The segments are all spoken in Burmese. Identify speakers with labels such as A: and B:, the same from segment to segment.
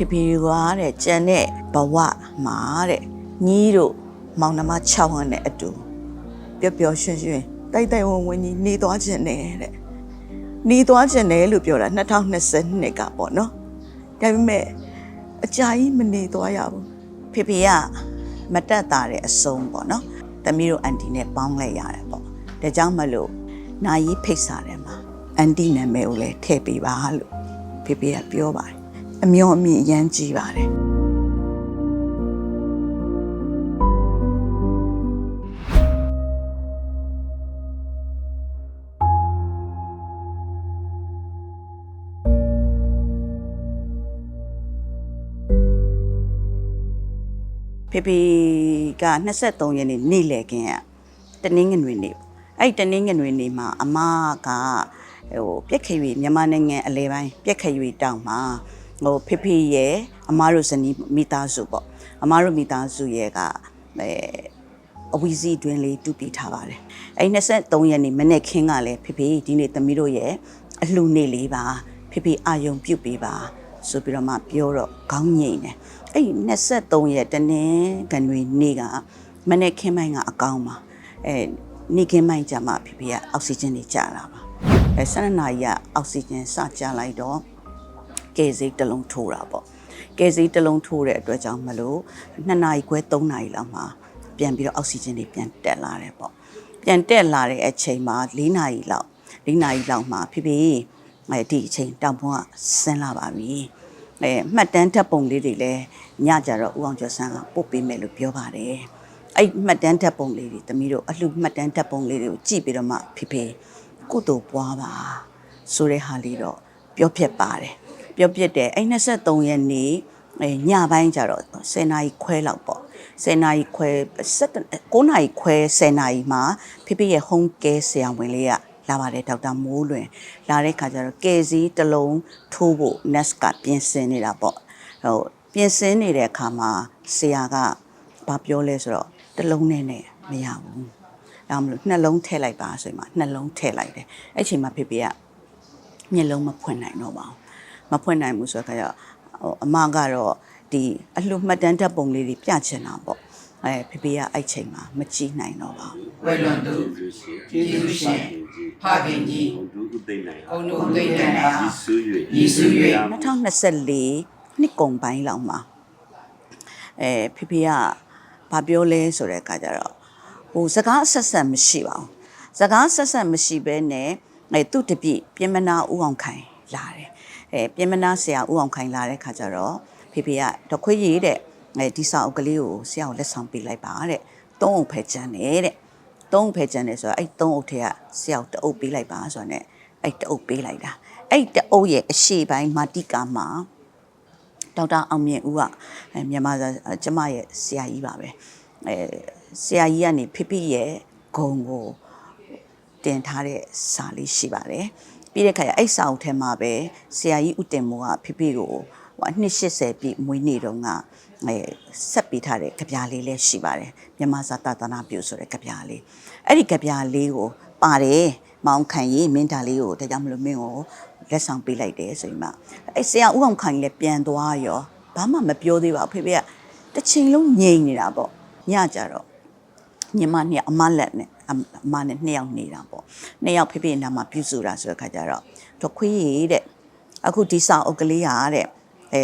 A: ဖေဖေကတဲ့ကြံတဲ့ဘဝမှာတဲ့ညီးတို့မောင်နှမ6ဟန်နဲ့အတူပျော်ပျော်ရွှင်ရွှင်တိုက်တိုက်ဝန်းဝန်းကြီးနေသွားခြင်းနဲ့တဲ့နေသွားခြင်းနဲ့လို့ပြောတာ2022ကပေါ့နော်ဒါပေမဲ့အကြာကြီးမနေသွားရဘူးဖေဖေကမတက်တာတဲ့အဆုံးပေါ့နော်သမီးတို့အန်တီနဲ့ပေါင်းလိုက်ရတယ်ပေါ့ဒါကြောင့်မလို့နာယီဖိတ်စာတယ်မှာအန်တီနာမည်ကိုလည်းထည့်ပေးပါလို့ဖေဖေကပြောပါတယ် အမျောအမြင့်အရမ်းကြီးပါတယ်ဖေဖေက23ရက်နေ့နေ့လည်ခင်းကတနင်္ဂနွေနေ့ပေါ့အဲ့ဒီတနင်္ဂနွေနေ့မှာအမကဟိုပြက်ခရွေမြန်မာနိုင်ငံအလဲပိုင်းပြက်ခရွေတောင်မှာ ဟိုဖေဖေရဲ့အမတို့ဇနီးမိသားစုပေါ့အမတို့မိသားစုရဲ့ကအဲအဝီစီတွင်လေးတူပြထားပါတယ်အဲ့ဒီ23ရက်နေ့မနေ့ခင်းကလည်းဖေဖေဒီနေ့သမီးတို့ရဲ့အလှနေ့လေးပါဖေဖေအာယုံပြုတ်ပေးပါဆိုပြီးတော့မှပြောတော့ခေါင်းငိမ့်တယ်အဲ့ဒီ23ရက်တနင်္ဂနွေနေ့ကမနေ့ခင်းပိုင်းကအကောင်းပါအဲနေ့ခင်းပိုင်းကျမှဖေဖေကအောက်ဆီဂျင်တွေကျလာပါအဲ12နာရီကအောက်ဆီဂျင်စကျလိုက်တော့ ကဲစိတ်တစ်လုံးထိုးတာပေါ့ကဲစိတ်တစ်လုံးထိုးတဲ့အတွက်ကြောင့်မလို့2နာရီခွဲ3နာရီလောက်မှာပြန်ပြီးတော့အောက်ဆီဂျင်တွေပြန်တက်လာတယ်ပေါ့ပြန်တက်လာတဲ့အချိန်မှာ4နာရီလောက်4နာရီလောက်မှာဖေဖေအဲဒီအချိန်တောင်ပွန်းကဆင်းလာပါပြီအဲမှတ်တမ်းဓာတ်ပုံလေးတွေလည်းညကြတော့ဦးအောင်ကျော်ဆန်းကပို့ပေးမယ်လို့ပြောပါတယ်အဲ့မှတ်တမ်းဓာတ်ပုံလေးတွေတမီးတို့အလှမှတ်တမ်းဓာတ်ပုံလေးတွေကိုကြည့်ပြီးတော့မှဖေဖေကိုတို့ပွားပါဆိုတဲ့ဟာလေးတော့ပြောပြပါတယ် ပြောပြတယ်အဲ့23ရက်နေ့အဲညပိုင်းကြတော့10နာရီခွဲလောက်ပေါ့10နာရီခွဲ7 9နာရီခွဲ10နာရီမှာဖေဖေရဲ့ home care ဆရာဝန်လေးကလာပါတယ်ဒေါက်တာမိုးလွင်လာတဲ့ခါကျတော့ကယ်စီတစ်လုံးထိုးဖို့ nest ကပြင်ဆင်နေတာပေါ့ဟိုပြင်ဆင်နေတဲ့အခါမှာဆရာကဘာပြောလဲဆိုတော့တစ်လုံးနဲ့နဲ့မရဘူးဒါမှမဟုတ်နှလုံးထည့်လိုက်ပါဆိုရင်မှနှလုံးထည့်လိုက်တယ်အဲ့ချိန်မှာဖေဖေကမျက်လုံးမဖွင့်နိုင်တော့ပါဘူး မဖွင့်နိုင်ဘူးဆိုတော့ခါကျတော့ဟိုအမကတော့ဒီအလှမှတ်တမ်းဓာတ်ပုံလေးတွေပြချင်တာပေါ့အဲဖေဖေကအဲ့ချိန်မှာမကြည့်နိုင်တော့ပါဘူး
B: ဝဲလွန်သူကျေးဇူးရှင်ဖခင်ကြီး
C: ဘုံသူဥသိမ့်နိုင်
B: ဘုံတို့သိတဲ့နာ
C: ဤဆွေး၍
B: ဤဆွေး၍
A: 2024နှစ်ကုန်ပိုင်းလောက်မှာအဲဖေဖေကဘာပြောလဲဆိုတဲ့အခါကျတော့ဟိုစကားဆက်ဆက်မရှိပါဘူးစကားဆက်ဆက်မရှိဘဲနဲ့အဲသူ့တပြည့်ပြင်မနာဥအောင်ခိုင် လာတယ်အဲပြင်မနာဆရာဥအောင်ခိုင်လာတဲ့အခါကျတော့ဖေဖေကတခွေးရည်တဲ့အဲဒီစာအုပ်ကလေးကိုဆရာကိုလက်ဆောင်ပေးလိုက်ပါတဲ့သုံးအုပ်ဖဲကျန်တယ်တဲ့သုံးအုပ်ဖဲကျန်တယ်ဆိုတော့အဲ့သုံးအုပ်ထဲကဆရာကိုတအုပ်ပေးလိုက်ပါဆိုတော့ ਨੇ အဲ့တအုပ်ပေးလိုက်တာအဲ့တအုပ်ရဲ့အရှိပိုင်းမာတိကာမှာဒေါက်တာအောင်မြင့်ဦးကအဲမြန်မာစာကျမရဲ့ဆရာကြီးပါပဲအဲဆရာကြီးကနေဖိဖိရဲ့ဂုံကိုတင်ထားတဲ့စာလေးရှိပါတယ် ပြီးတဲ့ခါကျအဲ့စာအုပ်ထဲမှာပဲဆရာကြီးဦးတင်မိုးကဖိဖိကိုဟိုအနှစ်80ပြည့်မွေးနေ့တုန်းကအဲဆက်ပေးထားတဲ့ကြပြားလေးလည်းရှိပါတယ်မြန်မာစာသာသနာပြုဆိုတဲ့ကြပြားလေးအဲ့ဒီကြပြားလေးကိုပါတယ်မောင်ခံရင်မင်းသားလေးကိုဒါကြောင့်မလို့မင်းကိုလက်ဆောင်ပေးလိုက်တယ်ဆိုပြီးမှအဲ့ဆရာဦးအောင်ခိုင်လည်းပြန်သွားရောဘာမှမပြောသေးပါဘူးဖေဖေကတစ်ချိန်လုံးငြိမ်နေတာပေါ့ညကြတော့ညီမနှစ်ယောက်အမလက်နဲ့ အအမနဲ့နှစ်ယောက်နေတာပေါ့နှစ်ယောက်ဖေဖေနာမှာပြုစုတာဆိုတဲ့ခါကျတော့တော့ခွေးရည်တဲ့အခုဒီစာအုပ်ကလေးဟာတဲ့အဲ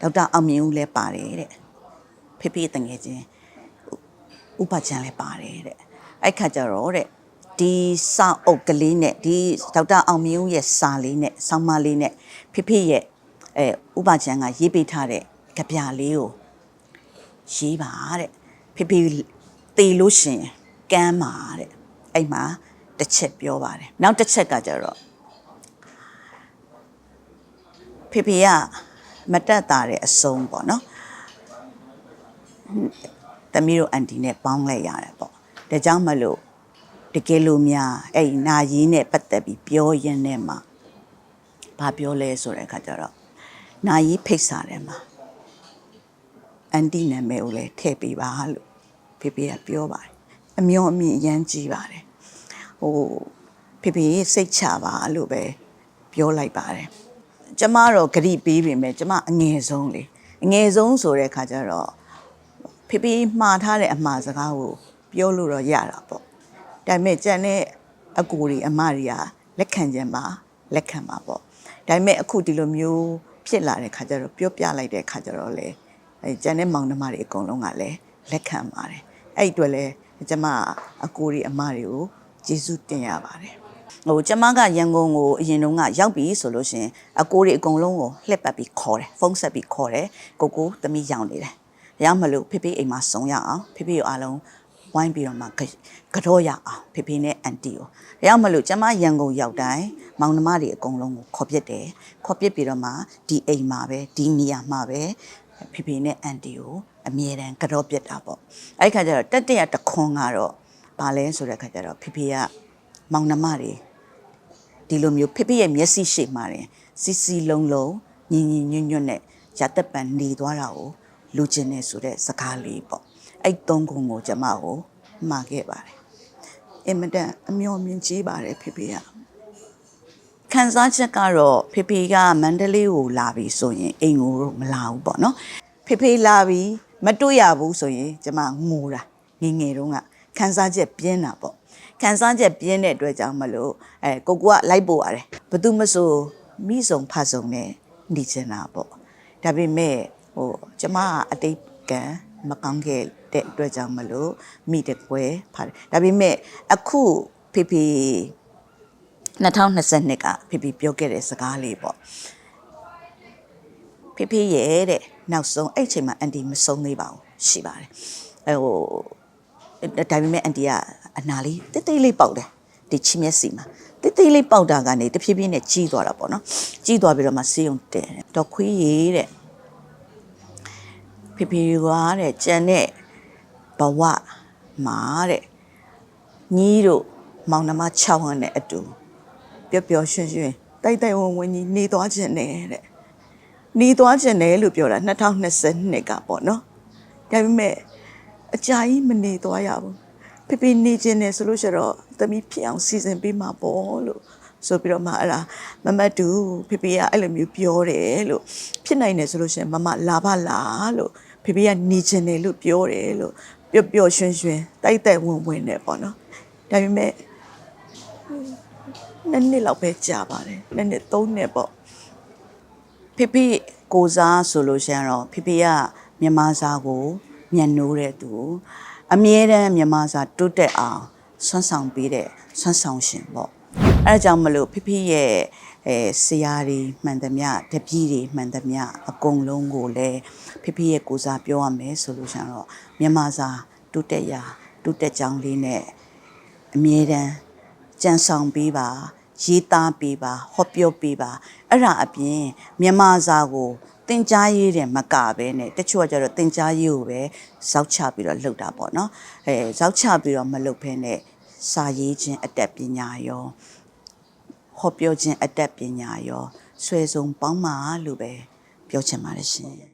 A: ဒေါက်တာအောင်မြင့်ဦးလည်းပါတယ်တဲ့ဖေဖေတငယ်ချင်းဥပချန်လည်းပါတယ်တဲ့အဲ့ခါကျတော့တဲ့ဒီစာအုပ်ကလေးနဲ့ဒီဒေါက်တာအောင်မြင့်ဦးရဲ့စာလေးနဲ့ဆောင်းမလေးနဲ့ဖိဖိရဲ့အဲဥပချန်ကရေးပေးထားတဲ့ကြပြလေးကိုရေးပါတဲ့ဖိဖိတေလို့ရှရင် ကမ်းပါတဲ့အဲ့မှာတစ်ချက်ပြောပါတယ်နောက်တစ်ချက်ကကျတော့ဖိဖိကမတက်တာတဲ့အဆုံးပေါ့နော်သမီးတို့အန်တီနဲ့ပေါင်းလိုက်ရတယ်ပေါ့ဒါကြောင့်မလို့တကယ်လို့များအဲ့ဒီနာယီနဲ့ပတ်သက်ပြီးပြောရင်းနဲ့မှဘာပြောလဲဆိုတဲ့အခါကျတော့နာယီဖိတ်စာတယ်မှာအန်တီနာမည်ကိုလည်းထည့်ပေးပါလို့ဖေဖေကပြောပါတယ် အမျောအမြင့်အရမ်းကြီးပါတယ်ဟိုဖေဖေစိတ်ချပါလို့ပဲပြောလိုက်ပါတယ်ကျမတော့ဂရိပေးပြီမဲ့ကျမအငယ်ဆုံးလေအငယ်ဆုံးဆိုတဲ့ခါကျတော့ဖေဖေမှားထားတဲ့အမှားစကားကိုပြောလို့တော့ရတာပေါ့ဒါပေမဲ့ကြံတဲ့အကူတွေအမတွေကလက်ခံကြမှာလက်ခံမှာပေါ့ဒါပေမဲ့အခုဒီလိုမျိုးဖြစ်လာတဲ့ခါကျတော့ပြောပြလိုက်တဲ့ခါကျတော့လေအဲကြံတဲ့မောင်နှမတွေအကုန်လုံးကလည်းလက်ခံပါတယ်အဲ့ဒီအတွက်လည်း ကျမအကူတွေအမတွေကိုကျေးဇူးတင်ရပါတယ်ဟိုကျမကရန်ကုန်ကိုအရင်တုန်းကရောက်ပြီဆိုလို့ရှရင်အကိုတွေအကုန်လုံးကိုလှက်ပတ်ပြီးခေါ်တယ်ဖုန်းဆက်ပြီးခေါ်တယ်ကိုကိုသမီးရောင်နေတယ်ရမလို့ဖေဖေအိမ်မှာစုံရအောင်ဖေဖေကိုအားလုံးဝိုင်းပြီးတော့မှကတော့ရအောင်ဖေဖေနဲ့အန်တီကိုရမလို့ကျမရန်ကုန်ရောက်တိုင်းမောင်နှမတွေအကုန်လုံးကိုခေါ်ပြစ်တယ်ခေါ်ပြစ်ပြီးတော့မှဒီအိမ်မှာပဲဒီနေရာမှာပဲဖေဖေနဲ့အန်တီကို အမြဲတမ်းကတော့ပြစ်တာပေါ့အဲ့ဒီခါကျတော့တက်တက်ရတခွန်ကတော့ဘာလဲဆိုတဲ့ခါကျတော့ဖေဖေကမောင်နှမတွေဒီလိုမျိုးဖိဖိရဲ့မျက်စိရှိမှရင်စီစီလုံးလုံးညင်ညင်ညွတ်ညွတ်နဲ့ရသက်ပံနေသွားတာကိုလူကျင်နေဆိုတဲ့စကားလေးပေါ့အဲ့သုံးခုကိုကျမကိုမှားခဲ့ပါတယ်အင်မတန်အမျော်မြင်ကြီးပါတယ်ဖိဖိကခံစားချက်ကတော့ဖေဖေကမန္တလေးကိုလာပြီဆိုရင်အိမ်ကိုတော့မလာဘူးပေါ့နော်ဖေဖေလာပြီ မတွေ့ရဘူးဆိုရင်ကျမငိုတာငယ်ငယ်တုန်းကခံစားချက်ပြင်းတာပေါ့ခံစားချက်ပြင်းတဲ့အတွက်ကြောင့်မလို့အဲကိုကူကလိုက်ပို့ရတယ်ဘသူမဆိုမိဆုံဖဆုံနဲ့နေချင်တာပေါ့ဒါပေမဲ့ဟိုကျမကအတိတ်ကံမကောင်းခဲ့တဲ့အတွက်ကြောင့်မလို့မိတကွယ်ဖားတယ်ဒါပေမဲ့အခုဖေဖေ2022ကဖေဖေပြောခဲ့တဲ့စကားလေးပေါ့ဖေဖေရဲ့တဲ့ နောက်ဆုံးအဲ့ချိန်မှာအန်တီမဆုံးသေးပါဘူးရှိပါတယ်အဲဟိုဒါပေမဲ့အန်တီကအနာလေးတိတ်တိတ်လေးပေါက်တယ်ဒီချီမျက်စီမှာတိတ်တိတ်လေးပေါက်တာကနေတဖြည်းဖြည်းနဲ့ကြီးသွားတာပေါ့နော်ကြီးသွားပြီးတော့မှဆေးရုံတင်တယ်တော့ခွေးရည်တဲ့ဖေဖေကတဲ့ကြံတဲ့ဘဝမှာတဲ့ညီးတို့မောင်နှမ6ဟန်နဲ့အတူပျော်ပျော်ရွှင်ရွှင်တိုက်တိုက်ဝန်းဝန်းကြီးနေသွားခြင်းနဲ့တဲ့ နေသွားခြင်းတယ်လို့ပြောတာ2022ကပေါ့နော်ဒါပေမဲ့အကြာကြီးမနေသွားရဘူးဖေဖေနေခြင်းတယ်ဆိုလို့ရှိတော့သမီးဖြစ်အောင်စီစဉ်ပေးမှာပေါ့လို့ဆိုပြီးတော့မှအဲ့ဒါမမတူဖေဖေကအဲ့လိုမျိုးပြောတယ်လို့ဖြစ်နိုင်တယ်ဆိုလို့ရှိရင်မမလာပါလားလို့ဖေဖေကနေခြင်းတယ်လို့ပြောတယ်လို့ပျော်ပျော်ရွှင်ရွှင်တိုက်တိုက်ဝင်ဝင်နဲ့ပေါ့နော်ဒါပေမဲ့နှစ်နှစ်လောက်ပဲကြာပါတယ်နှစ်နှစ်သုံးနှစ်ပေါ့ ဖိဖိကိုစားဆိုလို့ရှိရင်တော့ဖိဖိကမြန်မာစာကိုညံနိုးတဲ့သူအမြဲတမ်းမြန်မာစာတိုးတက်အောင်ဆွမ်းဆောင်ပေးတဲ့ဆွမ်းဆောင်ရှင်ပေါ့အဲဒါကြောင့်မလို့ဖိဖိရဲ့အဲဆရာတွေမှန်သမျှတပည့်တွေမှန်သမျှအကုန်လုံးကိုလည်းဖိဖိရဲ့ကိုစားပြောရမယ်ဆိုလို့ရှိရင်တော့မြန်မာစာတိုးတက်ရာတိုးတက်ကြောင်းလေးနဲ့အမြဲတမ်းကြံဆောင်ပေးပါ ရေးသားပေးပါဟောပြောပေးပါအဲ့ဒါအပြင်မြန်မာစာကိုသင်ကြားရေးတယ်မကပဲနဲ့တချို့ကကျတော့သင်ကြားရေးကိုပဲဇောက်ချပြီးတော့လုပ်တာပေါ့နော်အဲဇောက်ချပြီးတော့မလုပ်ဘဲနဲ့စာရေးခြင်းအတတ်ပညာရောဟောပြောခြင်းအတတ်ပညာရောဆွဲဆုံးပေါင်းပါလို့ပဲပြောချင်ပါတယ်ရှင်